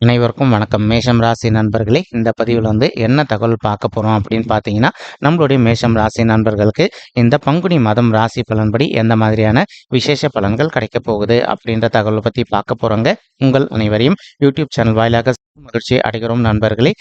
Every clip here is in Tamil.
அனைவருக்கும் வணக்கம். மேஷம் ராசி நண்பர்களே இந்த பதிவில் வந்து என்ன தகவல் பார்க்க போகிறோம் அப்படின்னு பார்த்தீங்கன்னா நம்மளுடைய மேஷம் ராசி நண்பர்களுக்கு இந்த பங்குனி மாதம் ராசி பலன்படி எந்த மாதிரியான விசேஷ பலன்கள் கிடைக்க போகுது அப்படின்ற தகவலை பற்றி பார்க்க போகிறோங்க உங்கள் அனைவரையும் யூடியூப் சேனல் வாயிலாக மகிழ்ச்சி அடைகிறோம் நண்பர்களே.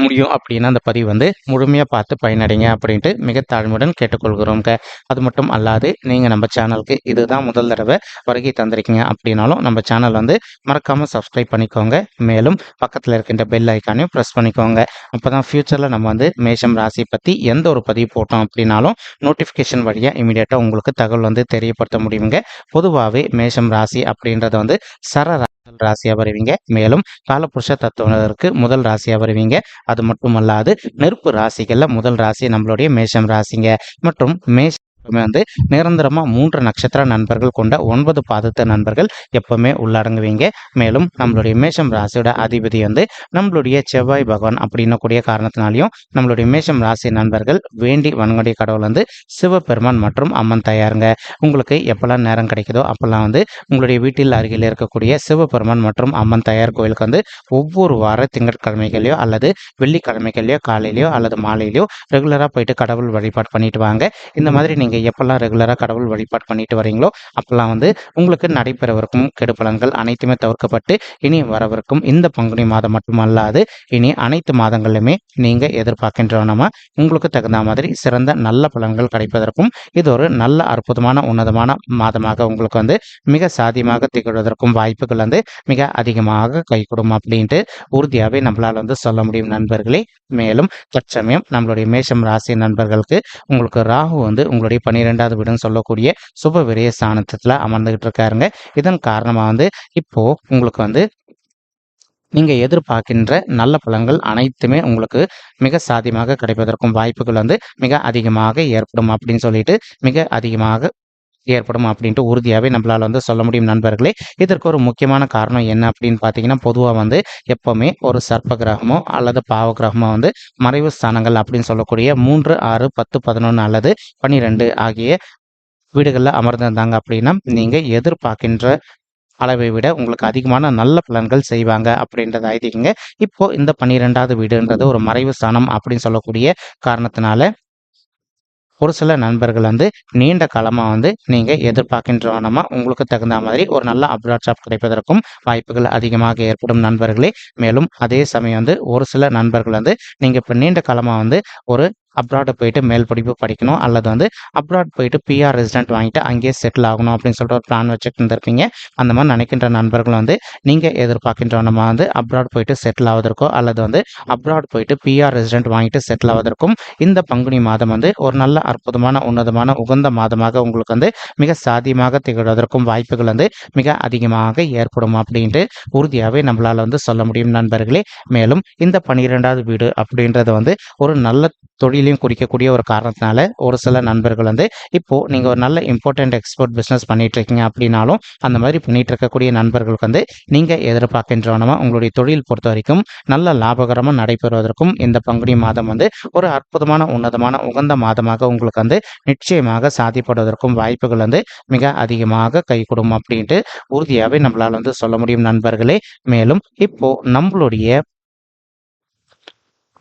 முடியும் அப்படின்னா அந்த பதிவு வந்து முழுமையாக பார்த்து பயனடைங்க அப்படின்ட்டு மிக தாழ்மையுடன் கேட்டுக்கொள்கிறோங்க அது மட்டும் அல்லாது நீங்கள் நம்ம சேனலுக்கு இதுதான் முதல் தடவை வருகை தந்திருக்கீங்க அப்படின்னாலும் நம்ம சேனல் வந்து மறக்காமல் சப்ஸ்கிரைப் பண்ணிக்கோங்க. மேலும் பக்கத்தில் இருக்கின்ற பெல் ஐக்கானையும் ப்ரெஸ் பண்ணிக்கோங்க. அப்போ தான் ஃப்யூச்சரில் நம்ம வந்து மேஷம் ராசி பற்றி எந்த ஒரு பதிவு போட்டோம் அப்படின்னாலும் நோட்டிஃபிகேஷன் வழியாக இமீடியட்டாக உங்களுக்கு தகவல் வந்து தெரியப்படுத்த முடியுங்க. பொதுவாகவே மேஷம் ராசி அப்படின்றத வந்து சர முதல் ராசியாக வருவீங்க. மேலும் காலபுருஷ தத்துவத்திற்கு முதல் ராசியாக வருவீங்க. அது மட்டுமல்லாது நெருப்பு ராசிகளில் முதல் ராசி நம்மளுடைய மேஷம் ராசிங்க. மற்றும் மேஷ எப்பவுமே வந்து நிரந்தரமா மூன்று நட்சத்திர நண்பர்கள் கொண்ட ஒன்பது பாதத்த நண்பர்கள் எப்பவுமே உள்ளடங்குவீங்க. மேலும் நம்மளுடைய மேஷம் ராசியோட அதிபதி வந்து நம்மளுடைய செவ்வாய் பகவான் அப்படின்னக்கூடிய காரணத்தினாலையும் நம்மளுடைய மேஷம் ராசி நண்பர்கள் வேண்டி வணங்கக்கூடிய கடவுள் வந்து சிவபெருமான் மற்றும் அம்மன் தயாருங்க. உங்களுக்கு எப்பெல்லாம் நேரம் கிடைக்குதோ அப்பெல்லாம் வந்து உங்களுடைய வீட்டில் அருகில் இருக்கக்கூடிய சிவபெருமான் மற்றும் அம்மன் தயார் கோயிலுக்கு வந்து ஒவ்வொரு வார திங்கட்கிழமைகளையோ அல்லது வெள்ளிக்கிழமைகளையோ காலையிலையோ அல்லது மாலையிலையோ ரெகுலராக போயிட்டு கடவுள் வழிபாடு பண்ணிட்டு வாங்க. இந்த மாதிரி நீங்கள் எப்போல்லாம் ரெகுலராக கடவுள் வழிபாடு பண்ணிட்டு வரீங்களோ அப்போல்லாம் வந்து உங்களுக்கு நடைபெறவிருக்கும் கெடுபலன்கள் அனைத்துமே தவிர்க்கப்பட்டு இனி வரவிருக்கும் இந்த பங்குனி மாதம் மட்டுமல்லாது இனி அனைத்து மாதங்களிலுமே நீங்கள் எதிர்பார்க்கின்றவனமா உங்களுக்கு தகுந்த மாதிரி சிறந்த நல்ல பலன்கள் கிடைப்பதற்கும் இது ஒரு நல்ல அற்புதமான உன்னதமான மாதமாக உங்களுக்கு வந்து மிக சாதியமாக திகழ்வதற்கும் வாய்ப்புகள் வந்து மிக அதிகமாக கைகூடும் அப்படின்ட்டு உறுதியாகவே நம்மளால் வந்து சொல்ல முடியும் நண்பர்களே. மேலும் தற்சமயம் நம்மளுடைய மேஷம் ராசி நண்பர்களுக்கு உங்களுக்கு ராகு வந்து உங்களுடைய பன்னிரெண்டாவது வீடுன்னு சொல்லக்கூடிய சுப விரய ஸ்தானத்தில் அமர்ந்துகிட்டு இருக்காருங்க இதன் காரணமாக வந்து இப்போ உங்களுக்கு வந்து நீங்கள் எதிர்பார்க்கின்ற நல்ல பலன்கள் அனைத்துமே உங்களுக்கு மிக சாத்தியமாக கிடைப்பதற்கும் வாய்ப்புகள் வந்து மிக அதிகமாக ஏற்படும் அப்படின்னு சொல்லிட்டு மிக அதிகமாக ஏற்படும் அப்படின்ட்டு உறுதியாகவே நம்மளால் வந்து சொல்ல முடியும் நண்பர்களே. இதற்கு ஒரு முக்கியமான காரணம் என்ன அப்படின்னு பார்த்தீங்கன்னா பொதுவாக வந்து எப்போவுமே ஒரு சர்ப்ப கிரகமோ அல்லது பாவ கிரகமோ வந்து மறைவு ஸ்தானங்கள் அப்படின்னு சொல்லக்கூடிய மூன்று ஆறு பத்து பதினொன்று அல்லது பன்னிரெண்டு ஆகிய வீடுகளில் அமர்ந்திருந்தாங்க அப்படின்னா நீங்கள் எதிர்பார்க்கின்ற அளவை விட உங்களுக்கு அதிகமான நல்ல பலன்கள் செய்வாங்க அப்படின்றத ஐதீகங்க இப்போ இந்த பன்னிரெண்டாவது வீடுன்றது ஒரு மறைவு ஸ்தானம் அப்படின்னு சொல்லக்கூடிய காரணத்தினால ஒரு சில நண்பர்கள் வந்து நீண்ட காலமாக வந்து நீங்கள் எதிர்பார்க்கின்றவனமா உங்களுக்கு தகுந்த மாதிரி ஒரு நல்ல அப்ராட் ஜாப் கிடைப்பதற்கும் வாய்ப்புகள் அதிகமாக ஏற்படும் நண்பர்களே. மேலும் அதே சமயம் வந்து ஒரு சில நண்பர்கள் வந்து நீங்கள் இப்போ நீண்ட காலமாக வந்து ஒரு அப்ராடு போயிட்டு மேல் படிப்பு படிக்கணும் அல்லது வந்து அப்ராட் போயிட்டு பிஆர் ரெசிடென்ட் வாங்கிட்டு அங்கேயே செட்டில் ஆகணும் அப்படின்னு சொல்லிட்டு ஒரு பிளான் வச்சுட்டு இருந்திருப்பீங்க அந்த மாதிரி நினைக்கின்ற நண்பர்கள் வந்து நீங்கள் எதிர்பார்க்கின்ற நம்ம வந்து அப்ராட் போயிட்டு செட்டில் ஆவதற்கோ அல்லது வந்து அப்ராட் போயிட்டு பிஆர் ரெசிடென்ட் வாங்கிட்டு செட்டில் ஆவதற்கும் இந்த பங்குனி மாதம் வந்து ஒரு நல்ல அற்புதமான உன்னதமான உகந்த மாதமாக உங்களுக்கு வந்து மிக சாத்தியமாக திகழ்வதற்கும் வாய்ப்புகள் வந்து மிக அதிகமாக ஏற்படும் அப்படின்ட்டு உறுதியாகவே நம்மளால் வந்து சொல்ல முடியும் நண்பர்களே. மேலும் இந்த பன்னிரெண்டாவது வீடு அப்படின்றது வந்து ஒரு நல்ல தொழிலையும் குறிக்கக்கூடிய ஒரு காரணத்தினால ஒரு சில நண்பர்கள் வந்து இப்போ நீங்க ஒரு நல்ல இம்பார்ட்டன்ட் எக்ஸ்போர்ட் பிஸ்னஸ் பண்ணிட்டு இருக்கீங்க அப்படின்னாலும் அந்த மாதிரி பண்ணிட்டு இருக்கக்கூடிய நண்பர்களுக்கு வந்து நீங்க எதிர்பார்க்கின்றவனமா உங்களுடைய தொழில் பொறுத்த வரைக்கும் நல்ல லாபகரமாக நடைபெறுவதற்கும் இந்த பங்குனி மாதம் வந்து ஒரு அற்புதமான உன்னதமான உகந்த மாதமாக உங்களுக்கு வந்து நிச்சயமாக சாதிப்படுவதற்கும் வாய்ப்புகள் வந்து மிக அதிகமாக கைகூடும் அப்படின்ட்டு உறுதியாகவே நம்மளால் வந்து சொல்ல முடியும் நண்பர்களே. மேலும் இப்போ நம்மளுடைய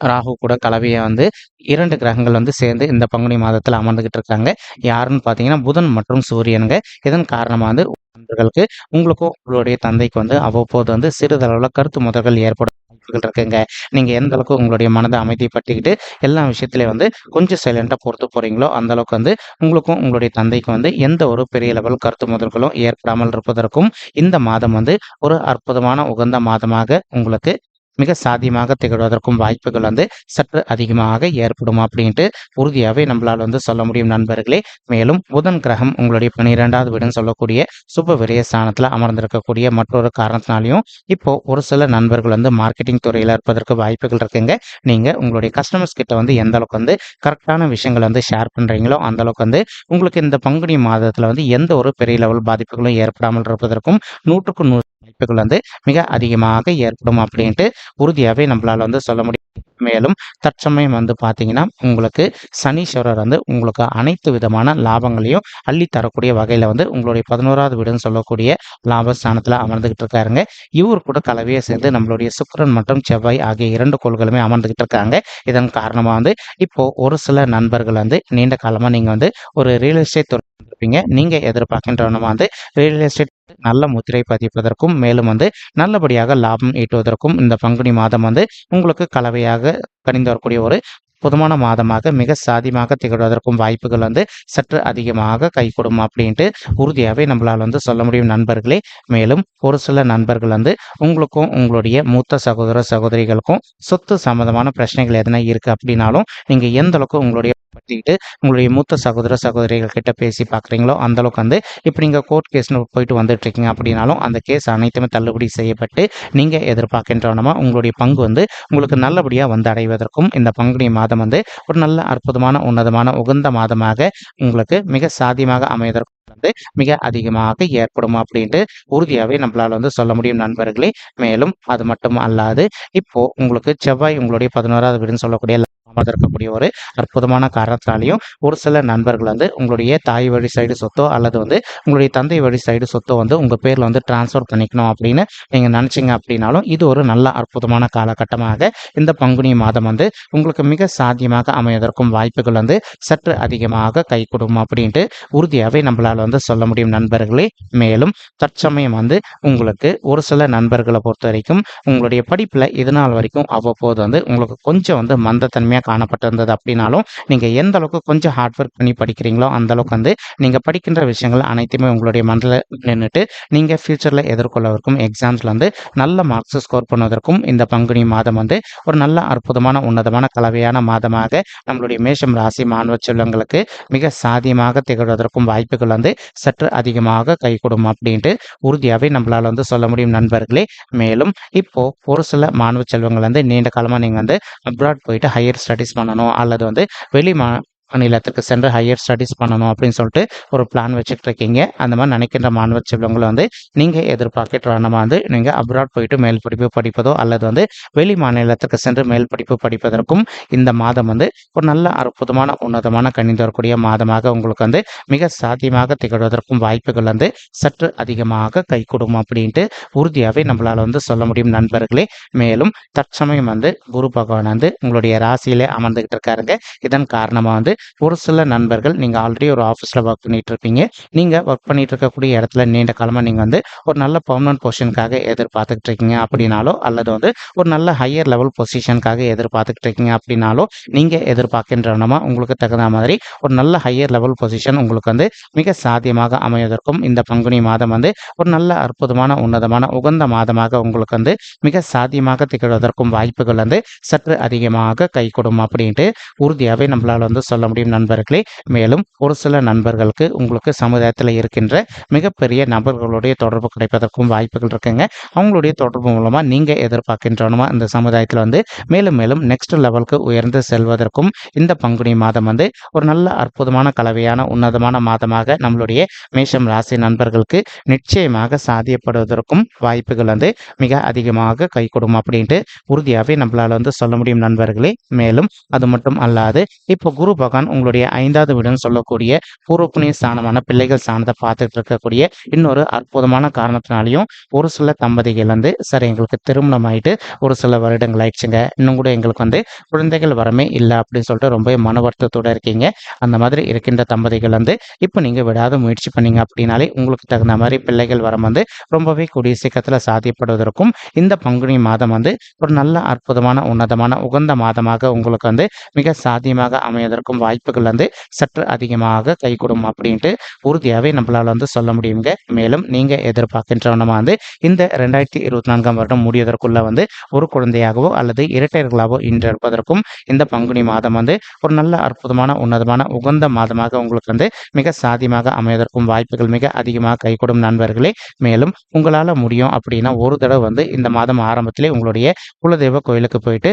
ராகு கூட கலவையை வந்து இரண்டு கிரகங்கள் வந்து சேர்ந்து இந்த பங்குனி மாதத்தில் அமர்ந்துகிட்டு இருக்காங்க. யாருன்னு பார்த்தீங்கன்னா புதன் மற்றும் சூரியனுங்க. இதன் காரணமாக வந்து நண்பர்களுக்கு உங்களுக்கும் உங்களுடைய தந்தைக்கு வந்து அவ்வப்போது வந்து சிறிதளவில் கருத்து முதல்கள் ஏற்படும் இருக்குங்க. நீங்கள் எந்த அளவுக்கு உங்களுடைய மனதை அமைதிப்பட்டுக்கிட்டு எல்லா விஷயத்துலையும் வந்து கொஞ்சம் சைலண்டாக பொறுத்து போகிறீங்களோ அந்த அளவுக்கு வந்து உங்களுக்கும் உங்களுடைய தந்தைக்கும் வந்து எந்த ஒரு பெரிய லெவல் கருத்து முதல்களும் ஏற்படாமல் இருப்பதற்கும் இந்த மாதம் வந்து ஒரு அற்புதமான உகந்த மாதமாக உங்களுக்கு மிக சாத்தியமாக திகழ்வதற்கும் வாய்ப்புகள் வந்து சற்று அதிகமாக ஏற்படும் அப்படின்ட்டு உறுதியாகவே நம்மளால் வந்து சொல்ல முடியும் நண்பர்களே. மேலும் புதன் கிரகம் உங்களுடைய பன்னிரெண்டாவது வீடுன்னு சொல்லக்கூடிய சுப விரய ஸ்தானத்தில் அமர்ந்திருக்கக்கூடிய மற்றொரு காரணத்தினாலையும் இப்போ ஒரு சில நண்பர்கள் வந்து மார்க்கெட்டிங் துறையில் இருப்பதற்கு வாய்ப்புகள் இருக்குங்க. நீங்கள் உங்களுடைய கஸ்டமர்ஸ் கிட்ட வந்து எந்த அளவுக்கு வந்து கரெக்டான விஷயங்களை வந்து ஷேர் பண்ணுறீங்களோ அந்த அளவுக்கு வந்து உங்களுக்கு இந்த பங்குனி மாதத்தில் வந்து எந்த ஒரு பெரிய லெவல் பாதிப்புகளும் ஏற்படாமல் இருப்பதற்கும் நூற்றுக்கு நூறு வாய்ப்புகள் வந்து மிக அதிகமாக ஏற்படும் அப்படின்ட்டு உறுதியாகவே நம்மளால் வந்து சொல்ல முடியும். மேலும் தற்சமயம் வந்து பார்த்தீங்கன்னா உங்களுக்கு சனீஸ்வரர் வந்து உங்களுக்கு அனைத்து விதமான லாபங்களையும் அள்ளி தரக்கூடிய வகையில் வந்து உங்களுடைய பதினோராவது வீடுன்னு சொல்லக்கூடிய லாபஸ்தானத்தில் அமர்ந்துகிட்டு இருக்காருங்க. இவர் கூட கலவையை சேர்ந்து நம்மளுடைய சுக்கிரன் மற்றும் செவ்வாய் ஆகிய இரண்டு கோள்களுமே அமர்ந்துகிட்டு இருக்காங்க. இதன் காரணமாக வந்து இப்போ ஒரு சில நண்பர்கள் வந்து நீண்ட காலமாக நீங்கள் வந்து ஒரு ரியல் எஸ்டேட் துறை இருப்பீங்க நீங்கள் எதிர்பார்க்கின்றவனமா வந்து ரியல் எஸ்டேட் நல்ல முத்திரை பதிப்பதற்கும் மேலும் வந்து நல்லபடியாக லாபம் ஈட்டுவதற்கும் இந்த பங்குனி மாதம் வந்து உங்களுக்கு கலவையாக கணிந்து வரக்கூடிய ஒரு புதுமான மாதமாக மிக சாதியமாக திகழ்வதற்கும் வாய்ப்புகள் வந்து சற்று அதிகமாக கைகூடும் அப்படின்ட்டு உறுதியாகவே நம்மளால் வந்து சொல்ல முடியும் நண்பர்களே. மேலும் ஒரு சில நண்பர்கள் வந்து உங்களுக்கும் உங்களுடைய மூத்த சகோதர சகோதரிகளுக்கும் சொத்து சம்பந்தமான பிரச்சனைகள் எதனா இருக்குது அப்படின்னாலும் நீங்கள் எந்த அளவுக்கு உங்களுடைய பற்றிக்கிட்டு உங்களுடைய மூத்த சகோதர சகோதரிகள் கிட்ட பேசி பார்க்குறீங்களோ அந்தளவுக்கு வந்து இப்போ நீங்கள் கோர்ட் கேஸ்னு போயிட்டு வந்துட்டு இருக்கீங்க அப்படின்னாலும் அந்த கேஸ் அனைத்துமே தள்ளுபடி செய்யப்பட்டு நீங்கள் எதிர்பார்க்கின்றவனமா உங்களுடைய பங்கு வந்து உங்களுக்கு நல்லபடியாக வந்து அடைவதற்கும் இந்த பங்குனி மாதம் வந்து ஒரு நல்ல அற்புதமான உன்னதமான உகந்த மாதமாக உங்களுக்கு மிக சாதியமாக அமைவதற்கும் வந்து மிக அதிகமாக ஏற்படும் அப்படின்ட்டு உறுதியாகவே நம்மளால் வந்து சொல்ல முடியும் நண்பர்களே. மேலும் அது மட்டும் அல்லாது இப்போ உங்களுக்கு செவ்வாய் உங்களுடைய பதினோராவது வீடுன்னு சொல்லக்கூடிய இருக்கக்கூடிய ஒரு அற்புதமான காரணத்தினாலையும் ஒரு சில நண்பர்கள் வந்து உங்களுடைய தாய் வழி சைடு சொத்தோ அல்லது வந்து உங்களுடைய தந்தை வழி சைடு சொத்தோ வந்து உங்கள் பேரில் வந்து டிரான்ஸ்ஃபர் பண்ணிக்கணும் அப்படின்னு நீங்கள் நினச்சிங்க அப்படின்னாலும் இது ஒரு நல்ல அற்புதமான காலகட்டமாக இந்த பங்குனி மாதம் வந்து உங்களுக்கு மிக சாத்தியமாக அமைவதற்கும் வாய்ப்புகள் வந்து சற்று அதிகமாக கை கொடுக்கும் அப்படின்ட்டு உறுதியாகவே நம்மளால் வந்து சொல்ல முடியும் நண்பர்களே. மேலும் தற்சமயம் வந்து உங்களுக்கு ஒரு சில நண்பர்களை பொறுத்த வரைக்கும் உங்களுடைய படிப்பில் இது நாள் வரைக்கும் அவ்வப்போது வந்து உங்களுக்கு கொஞ்சம் வந்து மந்தத்தன்மையாக காணப்பட்டிருந்தது அப்படின்னாலும் நீங்கள் எந்த அளவுக்கு கொஞ்சம் ஹார்ட் ஒர்க் பண்ணி படிக்கிறீங்களோ அந்த அளவுக்கு வந்து நீங்கள் படிக்கின்ற விஷயங்கள் அனைத்துமே உங்களுடைய மனதில் நின்றுட்டு நீங்கள் ஃபியூச்சரில் எதிர்கொள்ளவருக்கும் எக்ஸாம்ஸில் வந்து நல்ல மார்க்ஸ் ஸ்கோர் பண்ணுவதற்கும் இந்த பங்குனி மாதம் வந்து ஒரு நல்ல அற்புதமான உன்னதமான கலவையான மாதமாக நம்மளுடைய மேஷம் ராசி மாணவ செல்வங்களுக்கு மிக சாதியமாக திகழ்வதற்கும் வாய்ப்புகள் வந்து சற்று அதிகமாக கை அப்படின்ட்டு உறுதியாகவே நம்மளால் வந்து சொல்ல முடியும் நண்பர்களே. மேலும் இப்போ ஒரு சில மாணவ செல்வங்கள் வந்து நீண்ட காலமாக நீங்கள் வந்து அப்ராட் போயிட்டு ஹையர் ஸ்டடீஸ் பண்ணணும் அல்லது வந்து வெளி மா மாநிலத்துக்கு சென்று ஹையர் ஸ்டடீஸ் பண்ணணும் அப்படின்னு சொல்லிட்டு ஒரு பிளான் வச்சுட்டு இருக்கீங்க அந்த மாதிரி நினைக்கின்ற மாணவ செல்வங்களை வந்து நீங்கள் எதிர்பார்க்கிற வந்து நீங்கள் அப்ராட் போயிட்டு மேல் படிப்பு படிப்பதோ அல்லது வந்து வெளி மாநிலத்துக்கு சென்று மேல் படிப்பு படிப்பதற்கும் இந்த மாதம் வந்து ஒரு நல்ல அற்புதமான உன்னதமான கணிந்து வரக்கூடிய மாதமாக உங்களுக்கு வந்து மிக சாத்தியமாக திகழ்வதற்கும் வாய்ப்புகள் வந்து சற்று அதிகமாக கை கொடுக்கும் அப்படின்ட்டு உறுதியாகவே நம்மளால் வந்து சொல்ல முடியும் நண்பர்களே. மேலும் தற்சமயம் வந்து குரு பகவான் வந்து உங்களுடைய ராசியிலே அமர்ந்துகிட்டு இருக்காருங்க. இதன் காரணமாக வந்து ஒரு சில நண்பர்கள் நீங்கள் ஆல்ரெடி ஒரு ஆஃபீஸில் ஒர்க் பண்ணிட்டு இருப்பீங்க நீங்கள் ஒர்க் பண்ணிட்டு இருக்கக்கூடிய இடத்துல நீண்ட காலமாக நீங்கள் வந்து ஒரு நல்ல பர்மனன்ட் பொசிஷனுக்காக எதிர்பார்த்துக்கிட்டு இருக்கீங்க அப்படின்னாலோ அல்லது வந்து ஒரு நல்ல ஹையர் லெவல் பொசிஷனுக்காக எதிர்பார்த்துக்கிட்டு இருக்கீங்க அப்படின்னாலோ நீங்கள் எதிர்பார்க்கின்றனமா உங்களுக்கு தகுந்த மாதிரி ஒரு நல்ல ஹையர் லெவல் பொசிஷன் உங்களுக்கு வந்து மிக சாத்தியமாக அமைவதற்கும் இந்த பங்குனி மாதம் வந்து ஒரு நல்ல அற்புதமான உன்னதமான உகந்த மாதமாக உங்களுக்கு வந்து மிக சாத்தியமாக திகழ்வதற்கும் வாய்ப்புகள் வந்து சற்று அதிகமாக கை கொடுக்கும் அப்படின்ட்டு உறுதியாகவே நம்மளால் வந்து சொல்ல முடியும் நண்பர்களே. மேலும் ஒரு சில நண்பர்களுக்கு உங்களுக்கு சமுதாயத்தில் இருக்கின்ற மிகப்பெரிய நபர்களுடைய தொடர்பு கிடைப்பதற்கும் வாய்ப்புகள் இருக்குங்க. அவங்களுடைய தொடர்பு மூலமாக நீங்கள் எதிர்பார்க்கின்றனுமா இந்த சமுதாயத்தில் வந்து மேலும் மேலும் நெக்ஸ்ட் லெவலுக்கு உயர்ந்து செல்வதற்கும் இந்த பங்குனி மாதம் வந்து ஒரு நல்ல அற்புதமான கலவையான உன்னதமான மாதமாக நம்மளுடைய மேஷம் ராசி நண்பர்களுக்கு நிச்சயமாக சாதியப்படுவதற்கும் வாய்ப்புகள் வந்து மிக அதிகமாக கை கொடுக்கும் அப்படின்ட்டு உறுதியாகவே நம்மளால் வந்து சொல்ல முடியும் நண்பர்களே. மேலும் அது மட்டும் அல்லாது இப்போ குரு பகவான் பகவான் உங்களுடைய ஐந்தாவது வீடுன்னு சொல்லக்கூடிய பூர்வ புண்ணிய ஸ்தானமான பிள்ளைகள் ஸ்தானத்தை பார்த்துட்டு இருக்கக்கூடிய இன்னொரு அற்புதமான காரணத்தினாலையும் ஒரு சில தம்பதிகள் வந்து சார் எங்களுக்கு திருமணம் ஆயிட்டு ஒரு சில வருடங்கள் ஆயிடுச்சுங்க. இன்னும் கூட எங்களுக்கு வந்து குழந்தைகள் வரமே இல்லை அப்படின்னு சொல்லிட்டு ரொம்ப மன வருத்தத்தோட இருக்கீங்க. அந்த மாதிரி இருக்கின்ற தம்பதிகள் வந்து இப்போ நீங்கள் விடாத முயற்சி பண்ணீங்க அப்படின்னாலே உங்களுக்கு தகுந்த மாதிரி பிள்ளைகள் வரம் வந்து ரொம்பவே கூடிய சீக்கிரத்தில் சாத்தியப்படுவதற்கும் இந்த பங்குனி மாதம் வந்து ஒரு நல்ல அற்புதமான உன்னதமான உகந்த மாதமாக உங்களுக்கு வந்து மிக சாத்தியமாக அமைவதற்கும் வாய்ப்புகள் வந்து சற்று அதிகமாக கைகூடும் அப்படின்ட்டு உறுதியாகவே நம்மளால் வந்து சொல்ல முடியுங்க. மேலும் நீங்கள் எதிர்பார்க்கின்றவனமா வந்து இந்த ரெண்டாயிரத்தி இருபத்தி நான்காம் வருடம் முடிவதற்குள்ள வந்து ஒரு குழந்தையாகவோ அல்லது இரட்டையர்களாகவோ இன்றெடுப்பதற்கும் இந்த பங்குனி மாதம் வந்து ஒரு நல்ல அற்புதமான உன்னதமான உகந்த மாதமாக உங்களுக்கு வந்து மிக சாதியமாக அமைவதற்கும் வாய்ப்புகள் மிக அதிகமாக கைகூடும் நண்பர்களே. மேலும் உங்களால் முடியும் அப்படின்னா ஒரு தடவை வந்து இந்த மாதம் ஆரம்பத்திலே உங்களுடைய குலதெய்வ கோயிலுக்கு போயிட்டு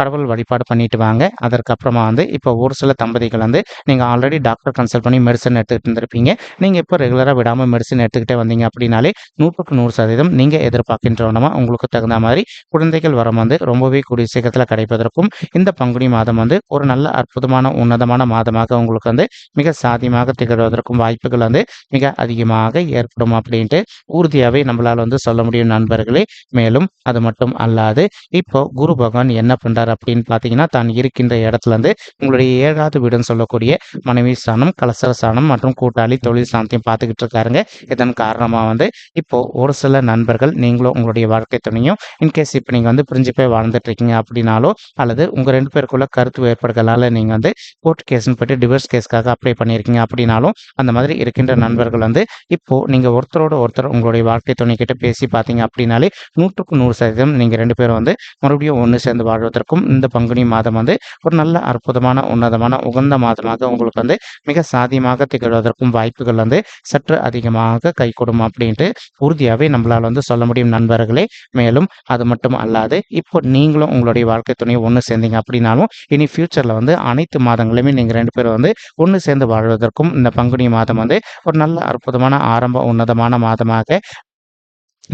கடவுள் வழிபாடு பண்ணிட்டு வாங்க. அதற்கப்புறமா வந்து இப்போ ஒரு சில தம்பதிகள் வந்து நீங்கள் ஆல்ரெடி டாக்டர் கன்சல்ட் பண்ணி மெடிசன் எடுத்துகிட்டு இருந்திருப்பீங்க. நீங்கள் இப்போ ரெகுலராக விடாமல் மெடிசன் எடுத்துக்கிட்டே வந்தீங்க அப்படின்னாலே நூற்றுக்கு நூறு சதவீதம் நீங்கள் எதிர்பார்க்கின்றவனமா உங்களுக்கு தகுந்த மாதிரி குழந்தைகள் வரம் வந்து ரொம்பவே கூடிய சீக்கிரத்தில் கிடைப்பதற்கும் இந்த பங்குனி மாதம் வந்து ஒரு நல்ல அற்புதமான உன்னதமான மாதமாக உங்களுக்கு வந்து மிக சாதியமாக திகழ்வதற்கும் வாய்ப்புகள் வந்து மிக அதிகமாக ஏற்படும் அப்படின்ட்டு உறுதியாகவே நம்மளால் வந்து சொல்ல முடியும் நண்பர்களே. மேலும் அது மட்டும் அல்லாது இப்போ குரு பகவான் என்ன பண்றாரு அப்படின்னு பார்த்தீங்கன்னா தான் இருக்கின்ற இடத்துல இருந்து உங்களுடைய ஏழாவது வீடுன்னு சொல்லக்கூடிய மனைவி ஸ்தானம் கலசர ஸ்தானம் மற்றும் கூட்டாளி தொழில் ஸ்தானத்தையும் பார்த்துக்கிட்டு இருக்காருங்க. இதன் காரணமாக வந்து இப்போ ஒரு சில நண்பர்கள் நீங்களும் உங்களுடைய வாழ்க்கை துணையும் இன்கேஸ் இப்போ நீங்கள் வந்து பிரிஞ்சு போய் வாழ்ந்துட்டு இருக்கீங்க அப்படின்னாலோ அல்லது உங்கள் ரெண்டு பேருக்குள்ள கருத்து வேறுபாடுகளால் நீங்கள் வந்து கோர்ட் கேஸ்ன்னு போயிட்டு டிவோர்ஸ் கேஸ்க்காக அப்ளை பண்ணியிருக்கீங்க அப்படின்னாலும் அந்த மாதிரி இருக்கின்ற நண்பர்கள் வந்து இப்போ நீங்கள் ஒருத்தரோட ஒருத்தர் உங்களுடைய வாழ்க்கை துணை கிட்ட பேசி பார்த்தீங்க அப்படின்னாலே நூற்றுக்கு நூறு சதவீதம் நீங்கள் ரெண்டு பேரும் வந்து மறுபடியும் ஒன்று சேர்ந்து வாழ்வதற்கும் இந்த பங்குனி மாதம் வந்து ஒரு நல்ல அற்புதமான உன்னதமான உகந்த மாதமாக உங்களுக்கு வந்து மிக சாதியமாக திகழ்வதற்கும் வாய்ப்புகள் வந்து சற்று அதிகமாக கைகூடும் அப்படின்ட்டு உறுதியாகவே நம்மளால் வந்து சொல்ல முடியும் நண்பர்களே. மேலும் அது மட்டும் அல்லாது இப்போ நீங்களும் உங்களுடைய வாழ்க்கை துணையை ஒன்று சேர்ந்தீங்க அப்படின்னாலும் இனி ஃபியூச்சரில் வந்து அனைத்து மாதங்களுமே நீங்கள் ரெண்டு பேரும் வந்து ஒன்று சேர்ந்து வாழ்வதற்கும் இந்த பங்குனி மாதம் வந்து ஒரு நல்ல அற்புதமான ஆரம்ப உன்னதமான மாதமாக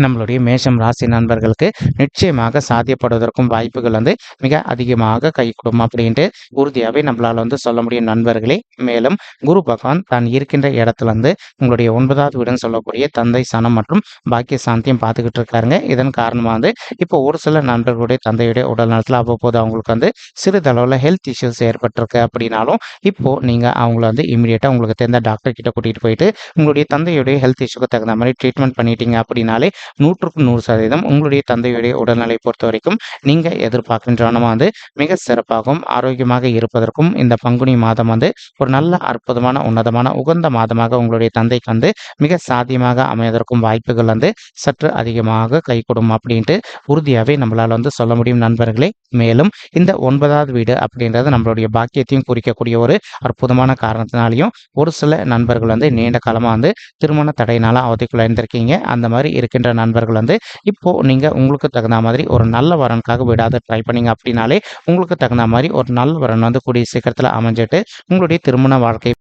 நம்மளுடைய மேஷம் ராசி நண்பர்களுக்கு நிச்சயமாக சாத்தியப்படுவதற்கும் வாய்ப்புகள் வந்து மிக அதிகமாக கைகூடும் அப்படின்ட்டு உறுதியாகவே நம்மளால் வந்து சொல்ல முடியும் நண்பர்களே. மேலும் குரு பகவான் தான் இருக்கின்ற இடத்துல இருந்து உங்களுடைய ஒன்பதாவது வீடுன்னு சொல்லக்கூடிய தந்தை சனம் மற்றும் பாக்கிய சாந்தியும் பார்த்துக்கிட்டு இருக்காருங்க. இதன் காரணமாக வந்து இப்போ ஒரு சில நண்பர்களுடைய தந்தையுடைய உடல் நலத்தில் அவ்வப்போது அவங்களுக்கு வந்து சிறிதளவில் ஹெல்த் இஷ்யூஸ் ஏற்பட்டிருக்கு அப்படின்னாலும் இப்போ நீங்கள் அவங்கள வந்து இமீடியட்டாக உங்களுக்கு தெரிந்த டாக்டர் கிட்ட கூட்டிகிட்டு போயிட்டு உங்களுடைய தந்தையுடைய ஹெல்த் இஷ்யூக்கு தகுந்த மாதிரி ட்ரீட்மெண்ட் பண்ணிட்டீங்க அப்படின்னாலே நூற்றுக்கு நூறு சதவீதம் உங்களுடைய தந்தையுடைய உடல்நிலை பொறுத்த வரைக்கும் நீங்கள் எதிர்பார்க்கின்றவனமாக வந்து மிக சிறப்பாகவும் ஆரோக்கியமாக இருப்பதற்கும் இந்த பங்குனி மாதம் வந்து ஒரு நல்ல அற்புதமான உன்னதமான உகந்த மாதமாக உங்களுடைய தந்தைக்கு வந்து மிக சாத்தியமாக அமைவதற்கும் வாய்ப்புகள் வந்து சற்று அதிகமாக கைகூடும் அப்படின்ட்டு உறுதியாகவே நம்மளால் வந்து சொல்ல முடியும் நண்பர்களே. மேலும் இந்த ஒன்பதாவது வீடு அப்படின்றது நம்மளுடைய பாக்கியத்தையும் குறிக்கக்கூடிய ஒரு அற்புதமான காரணத்தினாலையும் ஒரு சில நண்பர்கள் வந்து நீண்ட காலமாக வந்து திருமண தடையினால அவதிக்குள்ளாயிருந்திருக்கீங்க அந்த மாதிரி இருக்கின்ற நண்பர்கள் வந்து இப்போ நீங்கள் உங்களுக்கு தகுந்த மாதிரி ஒரு நல்ல வரனுக்காக விடாத ட்ரை பண்ணீங்க அப்படின்னாலே உங்களுக்கு தகுந்த மாதிரி ஒரு நல்ல வரன் வந்து கூடிய சீக்கிரத்தில் அமைஞ்சிட்டு உங்களுடைய திருமண வாழ்க்கை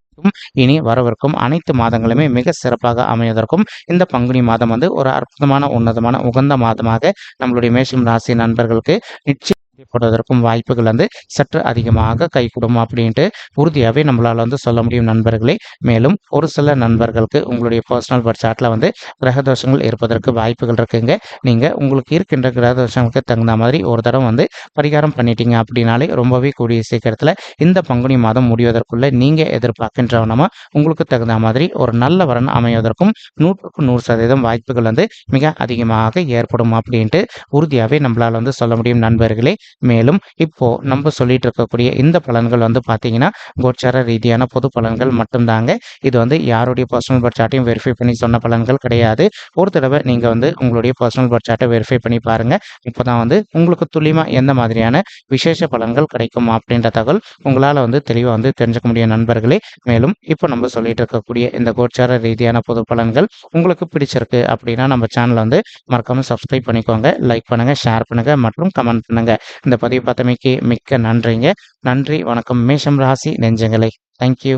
இனி வரவிருக்கும் அனைத்து மாதங்களுமே மிக சிறப்பாக அமைவதற்கும் இந்த பங்குனி மாதம் வந்து ஒரு அற்புதமான உன்னதமான உகந்த மாதமாக நம்மளுடைய மேஷம் ராசி நண்பர்களுக்கு நிச்சயம் போடுவதற்கும் வாய்ப்புகள் வந்து சற்று அதிகமாக கைகூடும் அப்படின்ட்டு உறுதியாகவே நம்மளால் வந்து சொல்ல முடியும் நண்பர்களே. மேலும் ஒரு சில நண்பர்களுக்கு உங்களுடைய பர்சனல் பட்சாட்டில் வந்து கிரகதோஷங்கள் இருப்பதற்கு வாய்ப்புகள் இருக்குங்க. நீங்கள் உங்களுக்கு இருக்கின்ற கிரகதோஷங்களுக்கு தகுந்த மாதிரி ஒரு தடவை வந்து பரிகாரம் பண்ணிட்டீங்க அப்படின்னாலே ரொம்பவே கூடிய சீக்கிரத்தில் இந்த பங்குனி மாதம் முடிவதற்குள்ளே நீங்கள் எதிர்பார்க்கின்றவனமா உங்களுக்கு தகுந்த மாதிரி ஒரு நல்ல வரன் அமைவதற்கும் நூற்றுக்கு நூறு சதவீதம் வாய்ப்புகள் வந்து மிக அதிகமாக ஏற்படும் அப்படின்ட்டு உறுதியாகவே நம்மளால் வந்து சொல்ல முடியும் நண்பர்களே. மேலும் இப்போ நம்ம சொல்லிட்டு இருக்கக்கூடிய இந்த பலன்கள் வந்து பார்த்தீங்கன்னா கோச்சார ரீதியான பொது பலன்கள் மட்டும்தாங்க. இது வந்து யாருடைய பர்சனல் பட்சாட்டையும் வெரிஃபை பண்ணி சொன்ன பலன்கள் கிடையாது. ஒரு தடவை நீங்கள் வந்து உங்களுடைய பர்சனல் பட்சாட்டை வெரிஃபை பண்ணி பாருங்க. இப்போ தான் வந்து உங்களுக்கு துல்லியமாக எந்த மாதிரியான விசேஷ பலன்கள் கிடைக்கும் அப்படின்ற தகவல் உங்களால் வந்து தெளிவாக வந்து தெரிஞ்சுக்க முடியும் நண்பர்களே. மேலும் இப்போ நம்ம சொல்லிட்டு இருக்கக்கூடிய இந்த கோச்சார ரீதியான பொது பலன்கள் உங்களுக்கு பிடிச்சிருக்கு அப்படின்னா நம்ம சேனலை வந்து மறக்காம சப்ஸ்கிரைப் பண்ணிக்கோங்க. லைக் பண்ணுங்க ஷேர் பண்ணுங்க மற்றும் கமெண்ட் பண்ணுங்க. இந்த பதிவு பார்த்தமைக்கு மிக்க நன்றிங்க. நன்றி வணக்கம். மேஷம் ராசி நெஞ்சங்களை. தேங்க்யூ